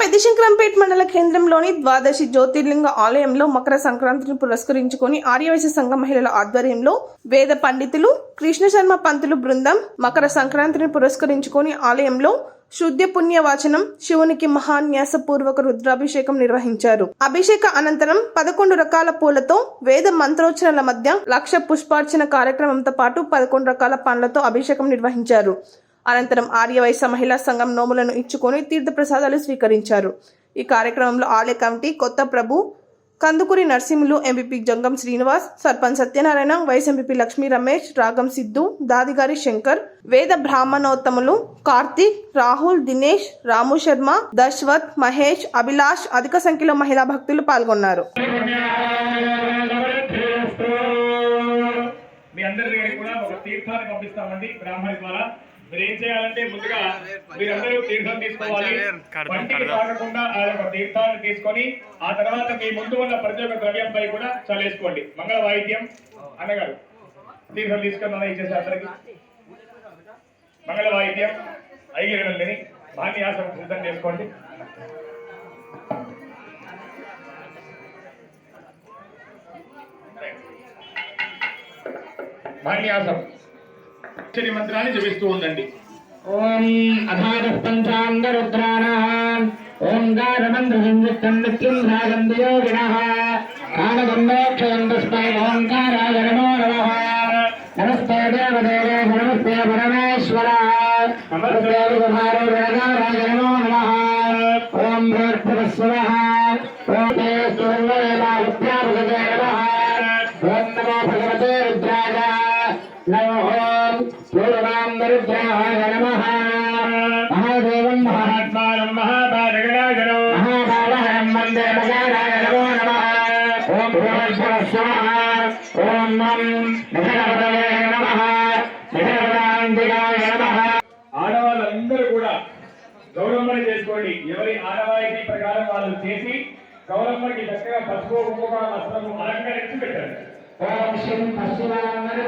ముదిశంకరంపేట మండల కేంద్రంలోని ద్వాదశి జ్యోతిర్లింగ ఆలయంలో మకర సంక్రాంతిని పురస్కరించుకొని ఆర్యవైశ్య సంఘ మహిళల ఆధ్వర్యంలో వేద పండితులు కృష్ణ శర్మ పంతులు బృందం మకర సంక్రాంతిని పురస్కరించుకొని ఆలయంలో శుద్ధ పుణ్యవాచనం శివునికి మహాన్యాసపూర్వక రుద్రాభిషేకం నిర్వహించారు. అభిషేక అనంతరం పదకొండు రకాల పూలతో వేద మంత్రోచ్చరణల మధ్య లక్ష పుష్పార్చన కార్యక్రమంతో పాటు పదకొండు రకాల పండ్లతో అభిషేకం నిర్వహించారు. అనంతరం ఆర్యవైశ్య మహిళా సంఘం నోములను ఇచ్చుకొని తీర్థప్రసాదాలు స్వీకరించారు. ఈ కార్యక్రమంలో ఆలయ కమిటీ కొత్త ప్రభు Kandukuri Narasimhulu MPP Jangam Srinivas sarpanch Satyanarayana vice MPP Lakshmi Ramesh Ragam Siddhu Dadigari Shankar వేద బ్రాహ్మణోత్తములు కార్తీక్ రాహుల్ దినేష్ రాము శర్మ దశ్వత్ మహేష్ అభిలాష్ అధిక సంఖ్యలో మహిళా భక్తులు పాల్గొన్నారు. మీ అందరి దగ్గర కూడా ఒక తీర్థాన్ని పంపిస్తామండి బ్రాహ్మణి ద్వారా. మీరు ఏం చేయాలంటే ముందుగా మీరందరూ తీర్థం తీసుకోవాలి. వంటికి తాగకుండా ఆ యొక్క తీర్థాన్ని తీసుకొని ఆ తర్వాత మీ ముందు ఉన్న ప్రతి ఒక్క ద్రవ్యంపై కూడా చల్లేసుకోండి. మంగళ వాయిద్యం. అన్నగారు తీర్థం తీసుకున్నా ఇచ్చేసి అందరికి. మంగళ వాయిద్యం. ఐగిరణల్ని భాన్యాసం సిద్ధం చేసుకోండి. భాన్యాసం మంత్రాన్ని జపిస్తూ ఉండండి. ఓం అధార పంచాంగ రుద్రాణ ఓం గారమంత్రం నిత్యం నాగంధయోగినः కానగంధోక్షయం తస్మై ఓంకారాయ నమో నమః నమస్తే దేవదేవే నమస్తే పరమేశ్వర నమస్తే విభారో వేదారాయ నమో. నమః ఓం భూర్భువస్వరः ఓం తే సూర్యదేవా ఓం నమో భగవతే రుద్రాయ. నమో ఓం పూర్వాం రుద్రాయ నమః మహాదేవం మహా మహాత్మానం మహాభారగణాగణం మహాబాలహరం వందే మగారాయ నమో నమః ఓం భూర్భువస్వరः ఓం నం నిధనపదవే నమః నిధనపదాంతికాయ నమః ఆడవాళ్ళందరూ కూడా గౌరమ్మని చేసుకోండి. ఎవరి ఆడవాయితీ ప్రకారం వాళ్ళు చేసి గౌరమ్మకి చక్కగా పసుపు కుంకుమ వస్త్రము అలంకరించి ఓం పశువామరుద్రాయ